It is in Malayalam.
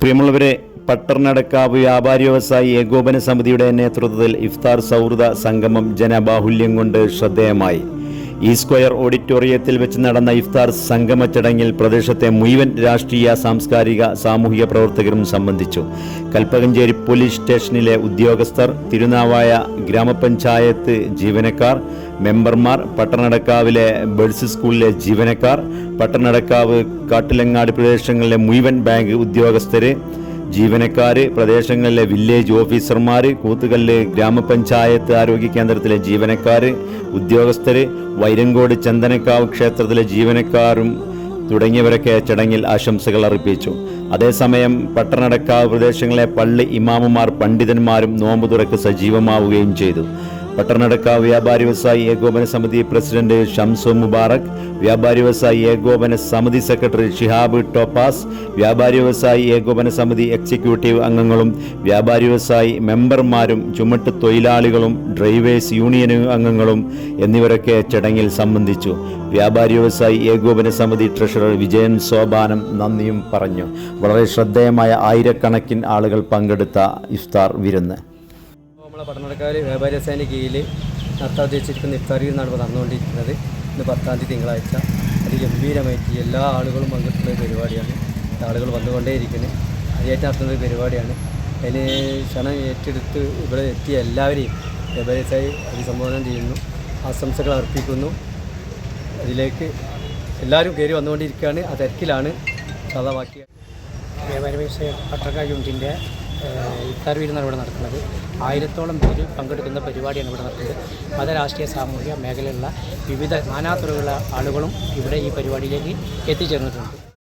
പ്രിയമുള്ളവരെ പട്ടർനടക്കാവ് വ്യാപാരി വ്യവസായി ഏകോപന സമിതിയുടെ നേതൃത്വത്തിൽ ഇഫ്താർ സൗഹൃദ സംഗമം ജനബാഹുല്യം കൊണ്ട് ശ്രദ്ധേയമായി. ഈ സ്ക്വയർ ഓഡിറ്റോറിയത്തിൽ വെച്ച് നടന്ന ഇഫ്താർ സംഗമ ചടങ്ങിൽ പ്രദേശത്തെ മുഴുവൻ രാഷ്ട്രീയ സാംസ്കാരിക സാമൂഹിക പ്രവർത്തകരും സംബന്ധിച്ചു. കൽപ്പകഞ്ചേരി പോലീസ് സ്റ്റേഷനിലെ ഉദ്യോഗസ്ഥർ തിരുനാവായ ഗ്രാമപഞ്ചായത്ത് ജീവനക്കാർ മെമ്പർമാർ പട്ടണടക്കാവിലെ ബേഡ്സ് സ്കൂളിലെ ജീവനക്കാർ പട്ടണടക്കാവ് കാട്ടിലങ്ങാട് പ്രദേശങ്ങളിലെ മുഴുവൻ ബാങ്ക് ഉദ്യോഗസ്ഥർ ജീവനക്കാർ പ്രദേശങ്ങളിലെ വില്ലേജ് ഓഫീസർമാർ കൂത്തുകല്ല് ഗ്രാമപഞ്ചായത്ത് ആരോഗ്യ കേന്ദ്രത്തിലെ ജീവനക്കാർ ഉദ്യോഗസ്ഥർ വൈരങ്കോട് ചന്ദനക്കാവ് ക്ഷേത്രത്തിലെ ജീവനക്കാരും തുടങ്ങിയവരൊക്കെ ചടങ്ങിൽ ആശംസകൾ അർപ്പിച്ചു. അതേസമയം പട്ടണടക്കാവ് പ്രദേശങ്ങളിലെ പള്ളി ഇമാമുമാർ പണ്ഡിതന്മാരും നോമ്പ് തുറക്ക് സജീവമാവുകയും ചെയ്തു. പട്ടണടക്കാവ് വ്യാപാരി വ്യവസായി ഏകോപന സമിതി പ്രസിഡന്റ് ഷംസു മുബാറക് വ്യാപാരി വ്യവസായി ഏകോപന സമിതി സെക്രട്ടറി ഷിഹാബ് ടോപ്പാസ് വ്യാപാരി വ്യവസായി ഏകോപന സമിതി എക്സിക്യൂട്ടീവ് അംഗങ്ങളും വ്യാപാരി വ്യവസായി മെമ്പർമാരും ചുമട്ട് തൊഴിലാളികളും ഡ്രൈവേഴ്സ് യൂണിയൻ അംഗങ്ങളും എന്നിവരൊക്കെ ചടങ്ങിൽ സംബന്ധിച്ചു. വ്യാപാരി വ്യവസായി ഏകോപന സമിതി ട്രഷറർ വിജയൻ സോപാനം നന്ദിയും പറഞ്ഞു. വളരെ ശ്രദ്ധേയമായ ആയിരക്കണക്കിന് ആളുകൾ പങ്കെടുത്ത ഇഫ്താർ വിരുന്ന്. നമ്മളെ പട്ടണക്കാർ വ്യാപാരി വ്യവസായന്റെ കീഴിൽ നടത്താൻ ഉദ്ദേശിച്ചിരിക്കുന്ന ഇഫ്താർ നിന്നാണ് നടന്നുകൊണ്ടിരിക്കുന്നത്. ഇന്ന് പത്താം തീയതി തിങ്കളാഴ്ച. അതിഗംഭീരമായിട്ട് എല്ലാ ആളുകളും പങ്കെടുക്കുന്ന ഒരു പരിപാടിയാണ്. ആളുകൾ വന്നുകൊണ്ടേയിരിക്കുന്നത് അതിയായിട്ട് നടത്തുന്ന ഒരു പരിപാടിയാണ്. അതിന് ക്ഷണം ഏറ്റെടുത്ത് ഇവിടെ എത്തിയ എല്ലാവരെയും വ്യവസായി അഭിസംബോധന ചെയ്യുന്നു. ആശംസകൾ അർപ്പിക്കുന്നു. അതിലേക്ക് എല്ലാവരും കയറി വന്നുകൊണ്ടിരിക്കുകയാണ്. ആ തിരക്കിലാണ് സാധാ വ്യാപാരി വ്യവസായ പട്ടണ യൂണിറ്റിന്റെ ഇഫ്താർ വിരുന്നാണ് ഇവിടെ നടക്കുന്നത്. ആയിരത്തോളം പേര് പങ്കെടുക്കുന്ന പരിപാടിയാണ് ഇവിടെ നടക്കുന്നത്. മത രാഷ്ട്രീയ സാമൂഹിക മേഖലയിലുള്ള വിവിധ നാനാതുറകളുള്ള ആളുകളും ഇവിടെ ഈ പരിപാടിയിലേക്ക് എത്തിച്ചേർന്നിട്ടുണ്ട്.